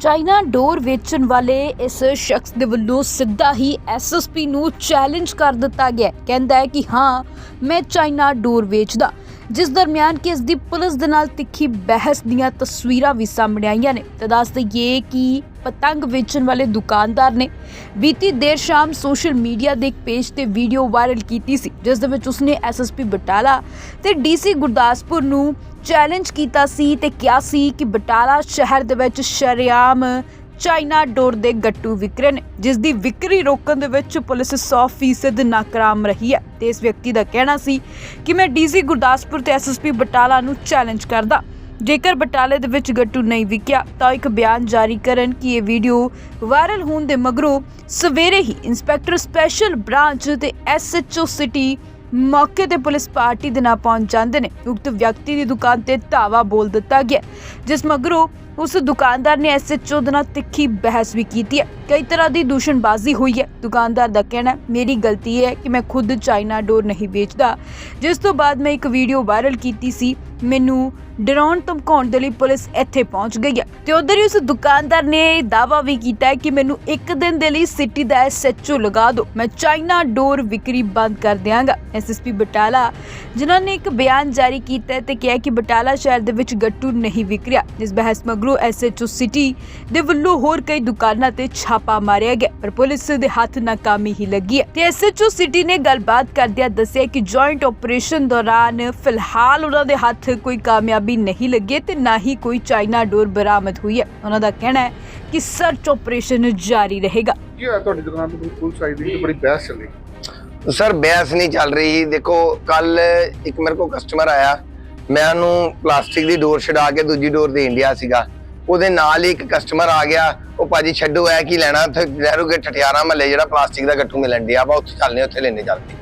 China ਡੋਰ ਵੇਚਣ ਵਾਲੇ ਇਸ ਸ਼ਖਸ ਦੇ ਵੱਲੋਂ ਸਿੱਧਾ ਹੀ ਐਸਐਸਪੀ ਨੂੰ ਚੈਲੰਜ ਕਰ ਦਿੱਤਾ ਗਿਆ ਕਹਿੰਦਾ ਹੈ ਕਿ ਹਾਂ, ਮੈਂ ਚਾਈਨਾ ਡੋਰ ਵੇਚਦਾ। ਜਿਸ ਦਰਮਿਆਨ ਕਿ ਇਸ ਦੀ ਪੁਲਿਸ ਦੇ ਨਾਲ ਤਿੱਖੀ ਬਹਿਸ ਦੀਆਂ ਤਸਵੀਰਾਂ ਵੀ ਸਾਹਮਣੇ ਆਈਆਂ ਨੇ ਤਾਂ ਦੱਸ ਦਈਏ ਕਿ ਪਤੰਗ ਵੇਚਣ ਵਾਲੇ ਦੁਕਾਨਦਾਰ ਨੇ ਬੀਤੀ ਦੇਰ ਸ਼ਾਮ ਸੋਸ਼ਲ ਮੀਡੀਆ ਦੇ ਇੱਕ ਪੇਜ ਤੇ ਵੀਡੀਓ ਵਾਇਰਲ ਕੀਤੀ ਸੀ, ਜਿਸ ਦੇ ਵਿੱਚ ਉਸਨੇ ਐਸਐਸਪੀ ਬਟਾਲਾ ਤੇ ਡੀਸੀ ਗੁਰਦਾਸਪੁਰ ਨੂੰ ਚੈਲੰਜ ਕੀਤਾ ਸੀ ਤੇ ਕਿਹਾ ਸੀ ਕਿ ਬਟਾਲਾ ਸ਼ਹਿਰ ਦੇ ਵਿੱਚ ਸ਼ਰੇਆਮ ਚਾਈਨਾ ਡੋਰ ਦੇ ਗੱਟੂ ਵਿਕਰੇ ਨੇ ਜਿਸ ਦੀ ਵਿਕਰੀ ਰੋਕਣ ਦੇ ਵਿੱਚ ਪੁਲਿਸ 100% ਨਾਕਾਮ ਰਹੀ ਹੈ ਤੇ ਇਸ ਵਿਅਕਤੀ ਦਾ ਕਹਿਣਾ ਸੀ ਕਿ ਮੈਂ ਡੀਸੀ ਗੁਰਦਾਸਪੁਰ ਤੇ ਐਸਐਸਪੀ ਬਟਾਲਾ ਨੂੰ ਚੈਲੰਜ ਕਰਦਾ। ਜੇਕਰ ਬਟਾਲੇ ਦੇ ਵਿੱਚ ਗੱਟੂ ਨਹੀਂ ਵਿਕਿਆ, ਤਾਂ ਇੱਕ ਬਿਆਨ ਜਾਰੀ ਕਰਨ ਕਿ ਇਹ ਵੀਡੀਓ ਵਾਇਰਲ ਹੋਣ ਦੇ ਮਗਰੋਂ ਸਵੇਰੇ ਹੀ ਇੰਸਪੈਕਟਰ ਸਪੈਸ਼ਲ ਬ੍ਰਾਂਚ ਤੇ ਐਸਐਚਓ ਸਿਟੀ ਮੌਕੇ ਤੇ ਪੁਲਿਸ ਪਾਰਟੀ ਦੇ ਨਾਲ ਪਹੁੰਚ ਜਾਂਦੇ ਨੇ। ਉਕਤ ਵਿਅਕਤੀ ਦੀ ਦੁਕਾਨ ਤੇ ਧਾਵਾ ਬੋਲ ਦਿੱਤਾ ਗਿਆ ਜਿਸ ਮਗਰੋਂ ਉਸ ਦੁਕਾਨਦਾਰ ਨੇ ਐਸਐਚਓ ਦੇ ਨਾਲ ਤਿੱਖੀ ਬਹਿਸ ਵੀ ਕੀਤੀ ਹੈ। ਕਈ ਤਰ੍ਹਾਂ ਦੀ ਦੂਸ਼ਣਬਾਜ਼ੀ ਹੋਈ ਹੈ। ਦੁਕਾਨਦਾਰ ਦਾ ਕਹਿਣਾ ਮੇਰੀ ਗਲਤੀ ਹੈ ਕਿ ਮੈਂ ਖੁਦ ਚਾਈਨਾ ਡੋਰ ਨਹੀਂ ਵੇਚਦਾ। ਜਿਸ ਤੋਂ ਬਾਅਦ ਮੈਂ ਇੱਕ ਵੀਡੀਓ ਵਾਇਰਲ ਕੀਤੀ ਸੀ। ਮੈਨੂੰ ਡਰਾਉਣ ਧਮਕਾਉਣ ਦੇ ਲਈ ਪੁਲਿਸ ਇੱਥੇ ਪਹੁੰਚ ਗਈ ਹੈ। ਤੇ ਉਧਰ ਹੀ ਉਸ ਦੁਕਾਨਦਾਰ ਨੇ ਇਹ ਦਾਅਵਾ ਵੀ ਕੀਤਾ ਹੈ ਕਿ ਮੈਨੂੰ ਇੱਕ ਦਿਨ ਦੇ ਲਈ ਸਿਟੀ ਦਾ ਐਸਐਚਓ ਲਗਾ ਦਿਓ। ਮੈਂ ਚਾਈਨਾ ਡੋਰ ਵਿਕਰੀ ਬੰਦ ਕਰ ਦਿਆਂਗਾ। ਐਸਐਸਪੀ ਬਟਾਲਾ, ਜਿਨ੍ਹਾਂ ਨੇ ਇੱਕ ਬਿਆਨ ਜਾਰੀ ਕੀਤਾ ਤੇ ਕਿਹਾ ਕਿ ਬਟਾਲਾ ਸ਼ਹਿਰ ਦੇ ਵਿੱਚ ਗੱਟੂ ਨਹੀਂ ਵਿਕ ਰਿਹਾ ਇਸ ਬਹਿਸ ਮਗਰੋਂ ਐਸਐਚਓ ਸਿਟੀ ਦੇ ਵੱਲੋਂ ਹੋਰ ਕਈ ਦੁਕਾਨਾਂ ਤੇ ਛਾਪਾ ਮਾਰਿਆ ਗਿਆ, ਪਰ ਪੁਲਿਸ ਦੇ ਹੱਥ ਨਾਕਾਮੀ ਹੀ ਲੱਗੀ ਹੈ। ਤੇ ਐਸਐਚਓ ਸਿਟੀ ਨੇ ਗੱਲਬਾਤ ਕਰਦਿਆਂ ਦੱਸਿਆ ਕਿ ਜੁਆਇੰਟ ਆਪਰੇਸ਼ਨ ਦੌਰਾਨ ਫਿਲਹਾਲ ਉਹਨਾਂ ਦੇ ਹੱਥ ਕੋਈ ਕਾਮਯਾਬੀ ਨਹੀਂ ਲੱਗੀ ਤੇ ਨਾ ਹੀ ਕੋਈ ਚਾਈਨਾ ਡੋਰ ਬਰਾਮਦ ਹੋਈ ਹੈ। ਉਹਨਾਂ ਦਾ ਕਹਿਣਾ ਹੈ ਕਿ ਸਰਚ ਆਪਰੇਸ਼ਨ ਜਾਰੀ ਰਹੇਗਾ। ਕੀ ਹੋਇਆ ਤੁਹਾਡੀ ਦੁਕਾਨ ਤੇ? ਪੁਲਿਸ ਆਈ ਦੀ ਤੇ ਬੜੀ ਬਹਿਸ ਚੱਲੀ? ਸਰ ਬਹਿਸ ਨਹੀਂ ਚੱਲ ਰਹੀ ਦੇਖੋ ਕੱਲ ਇੱਕ ਮੇਰੇ ਕੋਲ ਕਸਟਮਰ ਆਇਆ। ਮੈਂ ਉਹਨੂੰ ਪਲਾਸਟਿਕ ਦੀ ਡੋਰ ਛਡਾ ਕੇ ਦੂਜੀ ਡੋਰ ਦੇਣ ਡਿਆ ਸੀਗਾ। ਉਹਦੇ ਨਾਲ ਹੀ ਇੱਕ ਕਸਟਮਰ ਆ ਗਿਆ। ਉਹ ਭਾਜੀ ਛੱਡੋ ਐ ਕੀ ਲੈਣਾ? ਉੱਥੇ ਲਹਿਰੋਗੇ ਠਠਿਆਰਾ ਮਹੱਲੇ ਜਿਹੜਾ ਪਲਾਸਟਿਕ ਦਾ ਗੱਟੂ ਮਿਲਣ ਡਿਆ। ਵਾ ਉੱਥੇ ਚੱਲਨੇ ਉੱਥੇ ਲੈਣੇ ਚੱਲਦੇ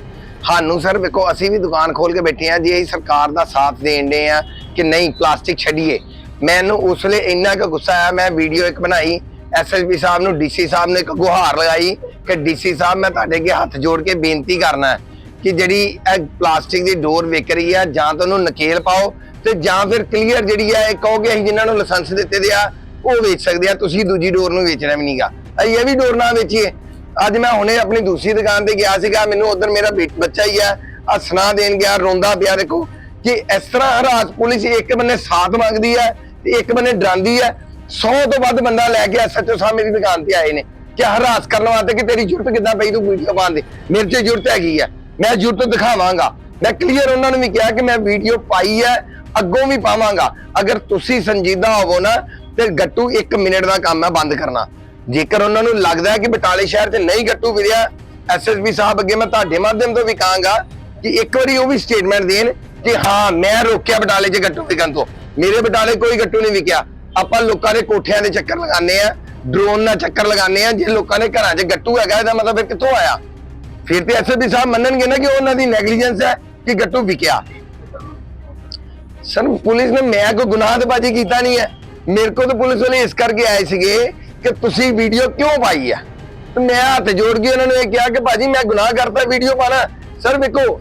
ਸਾਨੂੰ ਸਰ ਵੇਖੋ ਅਸੀਂ ਵੀ ਦੁਕਾਨ ਖੋਲ ਕੇ ਬੈਠੇ ਆ ਜੀ ਅਸੀਂ ਸਰਕਾਰ ਦਾ ਸਾਥ ਦੇਣ ਦੇ ਆ ਕਿ ਨਹੀਂ, ਪਲਾਸਟਿਕ ਛੱਡੀਏ। ਮੈਨੂੰ ਉਸ ਵੇਲੇ ਇੰਨਾ ਕੁ ਗੁੱਸਾ ਆਇਆ, ਮੈਂ ਵੀਡੀਓ ਇੱਕ ਬਣਾਈ ਐਸਐਸਪੀ ਸਾਹਿਬ ਨੂੰ ਡੀਸੀ ਸਾਹਿਬ ਨੇ ਇੱਕ ਗੁਹਾਰ ਲਗਾਈ, ਕਿ ਡੀਸੀ ਸਾਹਿਬ ਮੈਂ ਤੁਹਾਡੇ ਅੱਗੇ ਹੱਥ ਜੋੜ ਕੇ ਬੇਨਤੀ ਕਰਨਾ ਹੈ ਕਿ ਜਿਹੜੀ ਇਹ ਪਲਾਸਟਿਕ ਦੀ ਡੋਰ ਵਿਕ ਰਹੀ ਆ, ਜਾਂ ਤਾਂ ਉਹਨੂੰ ਨਕੇਲ ਪਾਓ ਤੇ ਜਾਂ ਫਿਰ ਕਲੀਅਰ ਜਿਹੜੀ ਆ, ਇਹ ਕਹੋ ਕਿ ਅਸੀਂ ਜਿਨ੍ਹਾਂ ਨੂੰ ਲਾਇਸੈਂਸ ਦਿੱਤੇ ਦੇ ਆ, ਉਹ ਵੇਚ ਸਕਦੇ ਆ। ਤੁਸੀਂ ਦੂਜੀ ਡੋਰ ਨੂੰ ਵੇਚਣਾ ਵੀ ਨਹੀਂਗਾ। ਅਸੀਂ ਇਹ ਵੀ ਡੋਰ ਨਾ ਵੇਚੀਏ। ਅੱਜ ਮੈਂ ਹੁਣੇ ਆਪਣੀ ਦੂਸਰੀ ਦੁਕਾਨ ਤੇ ਗਿਆ ਸੀਗਾ, ਮੈਨੂੰ ਉਧਰ ਮੇਰਾ ਬੱਚਾ ਹੀ ਆ ਸੁਣਾ ਦੇਣ ਗਿਆ, ਰੋਂਦਾ ਪਿਆ, ਦੇਖੋ। ਕਿ ਇਸ ਤਰ੍ਹਾਂ ਹਰਾਸ ਪੁਲਿਸ ਇੱਕ ਬੰਨੇ ਸਾਥ ਮੰਗਦੀ ਹੈ ਤੇ ਇੱਕ ਬੰਨੇ ਡਰਾਂਦੀ ਹੈ 100 ਤੋਂ ਵੱਧ ਬੰਦਾ ਲੈ ਕੇ ਐਸਐਚਓ ਸਾਹਿਬ ਮੇਰੀ ਦੁਕਾਨ ਤੇ ਆਏ ਨੇ। ਕਿ ਹਰਾਸ ਕਰਨ ਵਾਸਤੇ ਕਿ ਤੇਰੀ ਜੁਰਤ ਕਿੱਦਾਂ ਪਈ ਤੂੰ ਵੀਡੀਓ ਪਾਉਣ ਦੀ? ਮੇਰੇ 'ਚ ਜੁਰਤ ਹੈਗੀ ਹੈ। ਮੈਂ ਜੁਰਤ ਦਿਖਾਵਾਂਗਾ। ਮੈਂ ਕਲੀਅਰ ਉਹਨਾਂ ਨੂੰ ਵੀ ਕਿਹਾ ਕਿ ਮੈਂ ਵੀਡੀਓ ਪਾਈ ਹੈ, ਅੱਗੋਂ ਵੀ ਪਾਵਾਂਗਾ। ਅਗਰ ਤੁਸੀਂ ਸੰਜੀਦਾ ਹੋਵੋ ਨਾ, ਤੇ ਗੱਟੂ 1 ਮਿੰਟ ਦਾ ਕੰਮ ਹੈ ਬੰਦ ਕਰਨਾ। ਜੇਕਰ ਉਹਨਾਂ ਨੂੰ ਲੱਗਦਾ ਹੈ ਕਿ ਬਟਾਲੇ ਸ਼ਹਿਰ 'ਚ ਨਹੀਂ ਗੱਟੂ ਵਿਰਿਆ ਐਸਐਸਪੀ ਸਾਹਿਬ ਅੱਗੇ ਮੈਂ ਤੁਹਾਡੇ ਮਾਧਿਅਮ ਤੋਂ ਵੀ ਕਹਾਂਗਾ ਕਿ ਇੱਕ ਵਾਰੀ ਉਹ ਵੀ ਸਟੇਟਮੈਂਟ ਦੇਣ ਕਿ ਹਾਂ, ਮੈਂ ਰੋਕਿਆ ਬਟਾਲੇ 'ਚ ਗੱਟੂ ਵਿਕਣ ਤੋਂ। ਮੇਰੇ ਬਟਾਲੇ ਕੋਈ ਗੱਟੂ ਨਹੀਂ ਵਿਕਿਆ। ਆਪਾਂ ਲੋਕਾਂ ਦੇ ਕੋਠਿਆਂ ਦੇ ਚੱਕਰ ਲਗਾਉਂਦੇ ਆ ਡਰੋਨ ਨਾਲ ਚੱਕਰ ਲਗਾਉਂਦੇ ਆ, ਜੇ ਲੋਕਾਂ ਦੇ ਘਰਾਂ 'ਚ ਗੱਟੂ ਹੈਗਾ, ਇਹਦਾ ਮਤਲਬ ਫਿਰ ਕਿੱਥੋਂ ਆਇਆ? ਫਿਰ ਤੇ ਐਸਐਸਪੀ ਸਾਹਿਬ ਮੰਨਣਗੇ ਨਾ ਕਿ ਉਹਨਾਂ ਦੀ ਨੈਗਲੀਜੈਂਸ ਹੈ ਕਿ ਗੱਟੂ ਵਿਕਿਆ। ਸਰ ਪੁਲਿਸ ਨੇ, ਮੈਂ ਕੋਈ ਗੁਨਾਹ ਤੇ ਬਾਜੀ ਕੀਤਾ ਨਹੀਂ ਹੈ। ਮੇਰੇ ਕੋਲ ਤਾਂ ਪੁਲਿਸ ਵਾਲੇ ਇਸ ਕਰਕੇ ਆਏ ਸੀਗੇ ਕਿ ਤੁਸੀਂ ਵੀਡੀਓ ਕਿਉਂ ਪਾਈ ਹੈ? ਤੇ ਮੈਂ ਹੱਥ ਜੋੜ ਕੇ ਉਹਨਾਂ ਨੂੰ ਇਹ ਕਿਹਾ ਕਿ ਭਾਜੀ, ਮੈਂ ਗੁਨਾਹ ਕਰਤਾ ਵੀਡੀਓ ਪਾਣਾ ਸਰ, ਵੇਖੋ